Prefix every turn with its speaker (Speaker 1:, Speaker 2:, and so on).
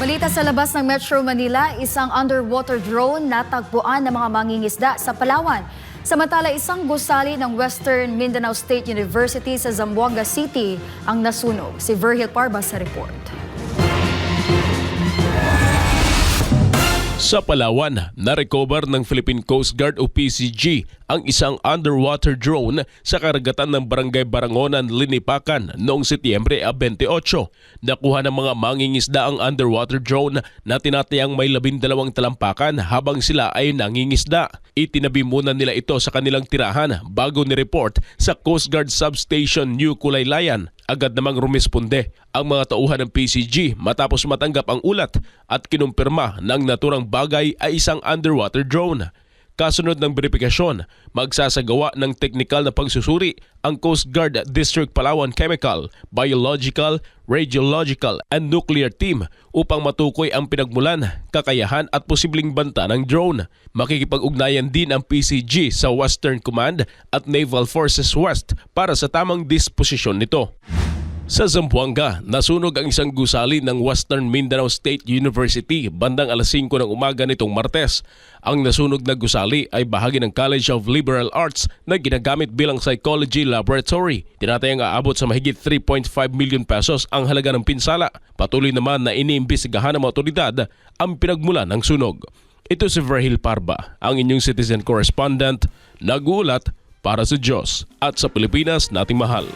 Speaker 1: Balita sa labas ng Metro Manila, isang underwater drone natagpuan ng mga mangingisda sa Palawan. Samantala, isang gusali ng Western Mindanao State University sa Zamboanga City ang nasunog. Si Virgil Parba sa report.
Speaker 2: Sa Palawan, na-recover ng Philippine Coast Guard o PCG ang isang underwater drone sa karagatan ng Barangay Barangonan, Linipakan noong Setyembre 28. Nakuha ng mga mangingisda ang underwater drone na tinatayang may labindalawang talampakan habang sila ay nangingisda. Itinabi muna nila ito sa kanilang tirahan bago ni-report sa Coast Guard Substation New Kulaylayan agad namang rumisponde ang mga tauhan ng PCG matapos matanggap ang ulat at kinumpirma ang naturang bagay ay isang underwater drone. Kasunod ng verifikasyon, magsasagawa ng teknikal na pagsusuri ang Coast Guard District Palawan Chemical, Biological, Radiological and Nuclear Team upang matukoy ang pinagmulan, kakayahan at posibleng banta ng drone. Makikipag-ugnayan din ang PCG sa Western Command at Naval Forces West para sa tamang disposisyon nito. Sa Zamboanga, nasunog ang isang gusali ng Western Mindanao State University bandang alas 5 ng umaga nitong Martes. Ang nasunog na gusali ay bahagi ng College of Liberal Arts na ginagamit bilang psychology laboratory. Tinatayang aabot sa mahigit 3.5 million pesos ang halaga ng pinsala. Patuloy naman na iniimbestigahan ng mga otoridad ang pinagmulan ng sunog. Ito si Verhil Parba, ang inyong citizen correspondent, nagulat para sa Diyos at sa Pilipinas nating mahal.